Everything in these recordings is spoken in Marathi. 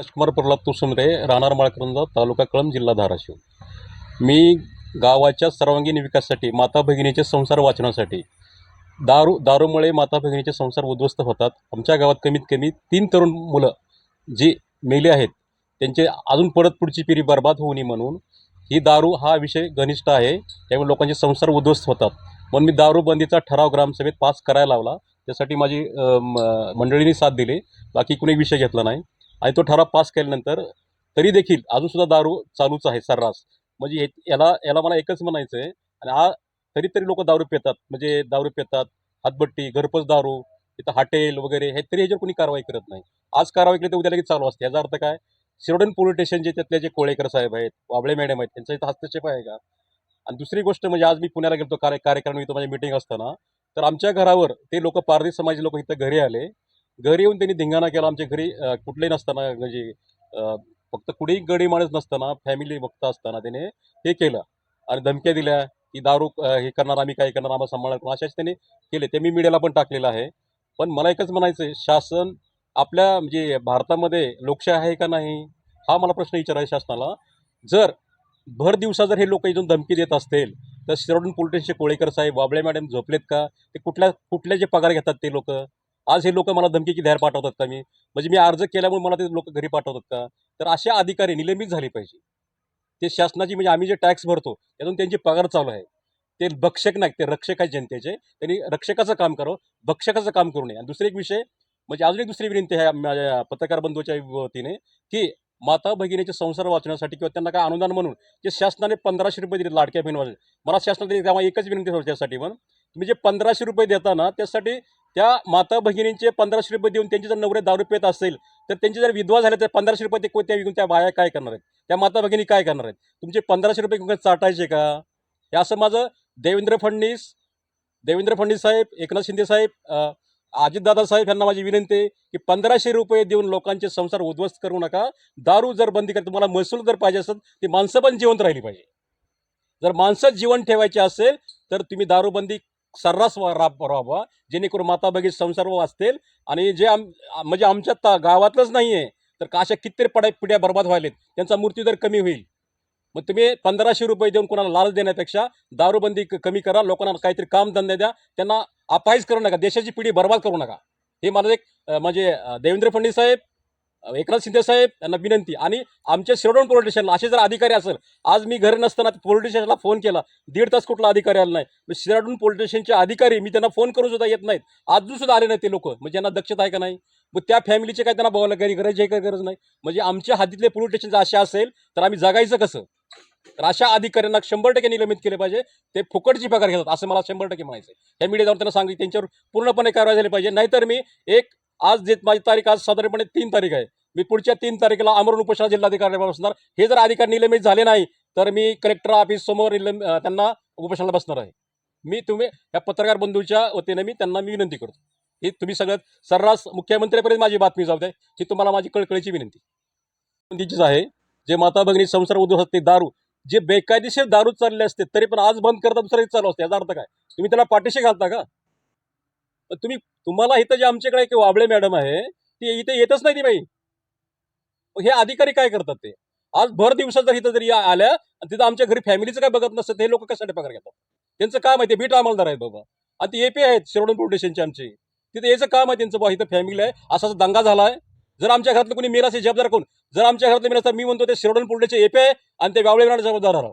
राजकुमार प्रल्हाद तुसुमरे राहणार माळकरंजा तालुका कळंब जिल्हा धाराशिव. मी गावाच्या सर्वांगीण विकासासाठी माता भगिनीचे संसार वाचण्यासाठी दारू दारूमुळे माता भगिनीचे संसार उद्ध्वस्त होतात. आमच्या गावात कमीत कमी तीन तरुण मुलं जी मेली आहेत त्यांचे अजून परत पुढची पिढी बर्बाद होऊ नये म्हणून ही दारू हा विषय घनिष्ठ आहे. त्यामुळे लोकांचे संसार उद्ध्वस्त होतात. म्हणून मी दारूबंदीचा ठराव ग्रामसभेत पास करायला लावला. त्यासाठी माझी म- मंडळींनी साथ दिली. बाकी कुणी विषय घेतला नाही. आणि तो ठराव पास केल्यानंतर तरी देखील अजूनसुद्धा दारू चालूच आहे सर्रास. म्हणजे हे- याला याला मला एकच म्हणायचं आहे आणि आ तरी तरी लोक दारू पितात. म्हणजे दारू पितात हातबट्टी घरपोच दारू इथं हॉटेल वगैरे हे तरी ह्याच्यावर कोणी कारवाई करत नाही. आज कारवाई केली तर उद्या लगेच चालू असते. याचा अर्थ काय? शिरोडन पोलीस स्टेशन जे त्यातले जे कोळेकर साहेब आहेत वाबळे मॅडम आहेत त्यांचा इथं हस्तक्षेप आहे का? आणि दुसरी गोष्ट म्हणजे आज मी पुण्याला गेलो कार्य कार्यक्रम इथं माझी मिटिंग असताना तर आमच्या घरावर ते लोक पारधी समाज लोक इथं घरी आले. घरी येऊन त्यांनी धिंगाणा केला. आमच्या घरी कुठले कुठलेही नसताना म्हणजे फक्त कुठेही गडी माणूस नसताना फॅमिली बघता असताना त्याने हे केलं आणि धमक्या दिल्या की दारू हे करणार आम्ही काय करणार आम्हाला सांभाळणार अशाच त्यांनी केले. ते मी मीडियाला पण टाकलेलं आहे. पण मला एकच म्हणायचं आहे शासन आपल्या म्हणजे भारतामध्ये लोकशाही आहे का नाही? हा मला प्रश्न विचारायचा शासनाला. जर भर दिवसा जर हे लोक इथून धमकी देत असतील तर शिरोडून पोलिटिशनचे कोळेकर साहेब वाबळे मॅडम झोपलेत का? ते कुठल्या कुठल्या जे पगार घेतात ते लोक? आज हे लोक मला धमकीची धार पाठवतात का मी? म्हणजे मी अर्ज केल्यामुळे मला ते लोक घरी पाठवतात का? तर असे अधिकारी निलंबित झाले पाहिजे. ते शासनाची म्हणजे आम्ही जे टॅक्स भरतो त्यातून त्यांची पगार चालू आहे. ते भक्षक नाही ते रक्षक आहे जनतेचे. त्यांनी रक्षकाचं काम करावं भक्षकाचं काम करू नये. आणि दुसरी एक विषय म्हणजे अजून एक दुसरी विनंती आहे माझ्या पत्रकार बंधूच्या वतीने की माता भगिनीचे संसार वाचण्यासाठी किंवा त्यांना काय अनुदान म्हणून जे शासनाने पंधराशे रुपये दिले लाडक्या बहिणीवर मला शासनाने तेव्हा एकच विनंती होती त्यासाठी पण. तुम्ही जे पंधराशे रुपये देताना त्यासाठी त्या माता भगिनींचे पंधराशे रुपये देऊन त्यांचे जर नवरे दारू पेत असेल तर त्यांचे जर विधवा झाले तर पंधराशे रुपये ते कोणत्या विकून त्या बाया काय करणार आहेत? त्या माता भगिनी काय करणार आहेत? तुमचे पंधराशे रुपये विकून चाटायचे का? हे असं माझं देवेंद्र फडणवीस देवेंद्र फडणवीस साहेब एकनाथ शिंदे साहेब अजितदादा साहेब यांना माझी विनंती आहे की पंधराशे रुपये देऊन लोकांचे संसार उद्ध्वस्त करू नका. दारू जर बंदी कर तुम्हाला महसूल जर पाहिजे असेल ती माणसं पण जिवंत राहिली पाहिजे. जर माणसं जीवन ठेवायची असेल तर तुम्ही दारूबंदी सर्रास राब राबवा. जेणेकरून माता भगिनी संसार वाचतील. आणि जे आम म्हणजे आमच्या ता गावातलंच नाही आहे तर का अशा कित्येक पड्या पिढ्या बर्बाद व्हायलेत. त्यांचा मृत्यू दर कमी होईल. मग तुम्ही पंधराशे रुपये देऊन कोणाला लालच देण्यापेक्षा दारूबंदी क- कमी करा. लोकांना काहीतरी काम धंदे द्या. त्यांना अपायच करू नका. देशाची पिढी बर्बाद करू नका. हे माझं एक म्हणजे देवेंद्र फडणवीस साहेब एकनाथ शिंदे साहेब यांना विनंती. आणि आमच्या शिरोडून पोलीस स्टेशनला असे जर अधिकारी असेल आज मी घरी नसताना पोलीस स्टेशनला फोन केला. दीड तास कुठला अधिकारी आला नाही. मग शिराडून पोलीस स्टेशनचे अधिकारी मी त्यांना फोन करून सुद्धा येत नाहीत. अजून सुद्धा आले नाही ते लोक. म्हणजे यांना दक्षता आहे का नाही? मग त्या फॅमिलीचे काय त्यांना बघायला काही गरज आहे का गरज नाही? म्हणजे आमच्या हातीतले पोलीस स्टेशन जर असे असेल तर आम्ही जगायचं कसं? तर अशा अधिकाऱ्यांना शंभर टक्के निलंबित केले पाहिजे. ते फुकटची पगार घेतात असं मला शंभर टक्के म्हणायचं आहे या मीडिया जाऊन त्यांना सांगितलं त्यांच्यावर पूर्णपणे कारवाई झाली पाहिजे. नाहीतर मी एक आज जे माझी तारीख आज साधारणपणे तीन तारीख आहे. मी पुढच्या तीन तारखेला अमरून उपोषणा जिल्हाधिकारी बसणार. हे जर अधिकार निलंबित झाले नाही तर मी कलेक्टर ऑफिस समोर निलंब त्यांना उपोषणाला बसणार आहे. मी तुम्ही या पत्रकार बंधूच्या वतीने मी त्यांना मी विनंती करतो. ही तुम्ही सगळ्यात सर्रास मुख्यमंत्र्यापर्यंत माझी बातमी जाऊ द्या. ही तुम्हाला माझी कळकळीची विनंती. विनंतीचीच आहे जे माता भगिनी संसार उद्योग असते दारू जे बेकायदेशीर दारू चालले असते तरी पण आज बंद करता दुसरा चालू असते. याचा अर्थ काय? तुम्ही त्याला पाठीशी घालता का? पण तुम्ही तुम्हाला इथं जे आमच्याकडे एक वाबळे मॅडम आहे ती इथे येतच नाही ती बाई. हे अधिकारी काय करतात ते? आज भर दिवसात जर इथं जरी आल्या आणि तिथं आमच्या घरी फॅमिलीचं काय बघत नसतं ते लोक कशासाठी पगार घेतात? त्यांचं काम आहे ते बीट अंमलदार आहेत बाबा. आणि ते एपी आहेत शिरोडून पोलीस स्टेशनचे आमचे. तिथे याचं काम आहे त्यांचं बा इथं फॅमिली आहे. असा दंगा झाला आहे जर आमच्या घरातलं कोणी मेला असेल जबाबदार कोण? जर आमच्या घरातलं मेला तर मी म्हणतो ते शिरोडून पोलीसचे एपी आहे आणि ते वावळे जबाबदार राहावं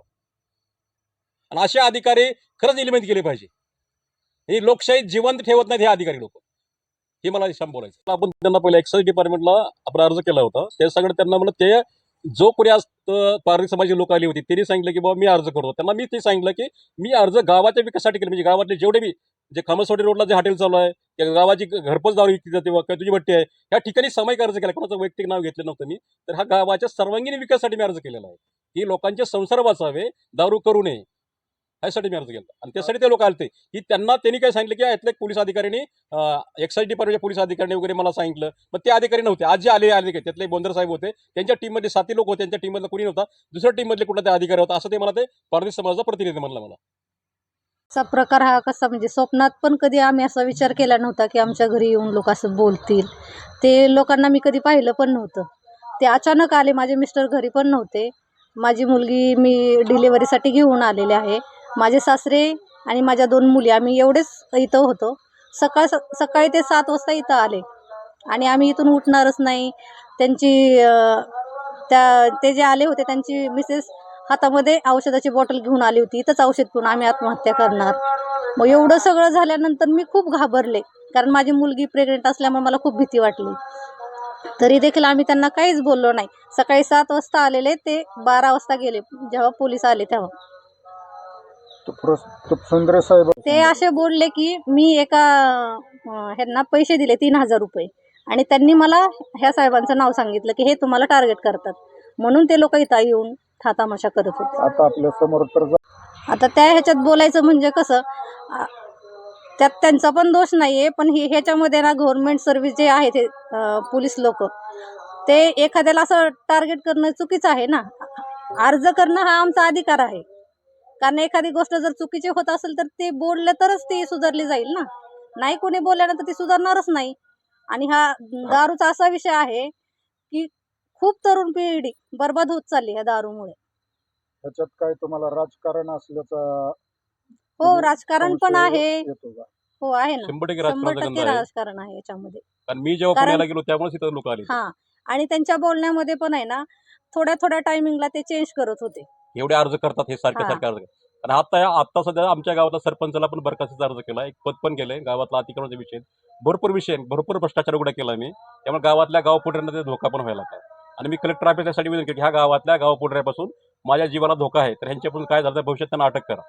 आणि असे अधिकारी खरंच निलंबित केले पाहिजे. हे लोकशाही जिवंत ठेवत नाहीत हे अधिकारी लोक. हे मला शाम बोलायचं आपण त्यांना पहिले एक्साईज डिपार्टमेंटला आपण अर्ज केला होता. ते सगळं त्यांना म्हणलं ते जो कोणी आज पारधी समाजाची लोक आली होती त्यांनी सांगितलं की बाबा मी अर्ज करतो. त्यांना मी ते सांगितलं की मी अर्ज गावाच्या विकासासाठी केले. म्हणजे गावातले जेवढे बी जे खामसवाडी रोडला जे हॉटेल चालू आहे त्या गावाची घरपोच दारू विकली जाते वा काय तुझी भट्टी आहे ह्या ठिकाणी सामायिक अर्ज केला. कोणाचं वैयक्तिक नाव घेतलं नव्हतं मी. तर हा गावाच्या सर्वांगीण विकासासाठी मी अर्ज केलेला आहे. की लोकांचे संसार वाचावे दारू करू नये. ह्यासाठी मी अर्ज केला. आणि त्यासाठी ते लोक आलते. की त्यांना त्यांनी काय सांगितलं की यातले पोलीस अधिकाऱ्यांनी एक्साईज डिपार्टमेंटच्या पोलीस अधिकाऱ्यांनी वगैरे मला सांगितलं. मग ते अधिकारी नव्हते. आज जे आले आले का त्यातले बोंदर साहेब होते. त्यांच्या टीममध्ये साती लोक होते. त्यांच्या टीममधला कोणी नव्हता. दुसऱ्या टीममधले कुठला ते अधिकारी होता. असं ते मला ते पारदेश समाजाचा प्रतिनिधी म्हणलं मला. असा प्रकार हा कसा म्हणजे स्वप्नात पण कधी आम्ही असा विचार केला नव्हता की आमच्या घरी येऊन लोक असं बोलतील. ते लोकांना मी कधी पाहिलं पण नव्हतं. ते अचानक आले. माझे मिस्टर घरी पण नव्हते. माझी मुलगी मी डिलेवरीसाठी घेऊन आलेले आहे. माझे सासरे आणि माझ्या दोन मुली आम्ही एवढेच इथं होतो. सकाळ स सकाळी ते सात वाजता इथं आले. आणि आम्ही इथून उठणारच नाही. त्यांची त्या ते जे आले होते त्यांची मिसेस हातामध्ये औषधाची बॉटल घेऊन आली होती. इथंच औषध पिऊन आम्ही आत्महत्या करणार. मग एवढं सगळं झाल्यानंतर मी खूप घाबरले. कारण माझी मुलगी प्रेग्नेंट असल्यामुळे मला खूप भीती वाटली. तरी देखील आम्ही त्यांना काहीच बोललो नाही. सकाळी सात वाजता आलेले ते बारा वाजता गेले. जेव्हा पोलीस आले तेव्हा. सुंदर साहेब ते असे बोलले की मी एका ह्यांना पैसे दिले तीन हजार रुपये. आणि त्यांनी मला ह्या साहेबांचं नाव सांगितलं की हे तुम्हाला टार्गेट करतात. म्हणून ते लोक इथं येऊन थातामाशा करत होते. आता आपल्यासमोर तर आता त्या ह्याच्यात बोलायचं म्हणजे कसं त्यात त्यांचा पण दोष नाही आहे पण हे ह्याच्यामध्ये ना गव्हर्नमेंट सर्व्हिस जे आहे ते पोलीस लोक ते एखाद्याला असं टार्गेट करणं चुकीचं आहे ना? अर्ज करणं हा आमचा अधिकार आहे. कारण एखादी गोष्ट जर चुकीची होत असेल तर ते बोललं तरच ती सुधारली जाईल ना. नाही कोणी बोलल्यानंतर ती सुधारणारच नाही. आणि हा दारूचा असा विषय आहे की खूप तरुण पिढी बर्बाद होत चालली ह्या दारूमुळे. ह्याच्यात काय तुम्हाला राजकारण असल्याचा हो म्हणजे राजकारण पण आहे. हो आहे ना. शंभर टक्के राजकारण आहे याच्यामध्ये. कारण मी जेव्हा पुण्याला गेलो त्यामुळेच इथं लोक आले हा. आणि त्यांच्या बोलण्यामध्ये पण आहे ना थोड्या थोड्या टायमिंगला ते चेंज करत होते. एवढे अर्ज करतात हे सारखे हा. सारखे अर्ज. करतात. आणि आता आता सध्या आमच्या गावातल्या सरपंचाला पण बरखास्तीचा अर्ज केला. एक पद पण केलंय गावातला अतिक्रमणाचा विषय भरपूर विषय आहे, भरपूर भ्रष्टाचार उघडा केला मी. त्यामुळे गावातल्या गावपुढऱ्यांना ते धोका पण व्हायला लागला. आणि मी कलेक्टर ऑफिस यासाठी विनंती केली की ह्या गावातल्या गावपुढऱ्यापासून माझ्या जीवाला धोका आहे. तर ह्यांच्यापासून काय झालं तर भविष्यात त्यांना अटक करा.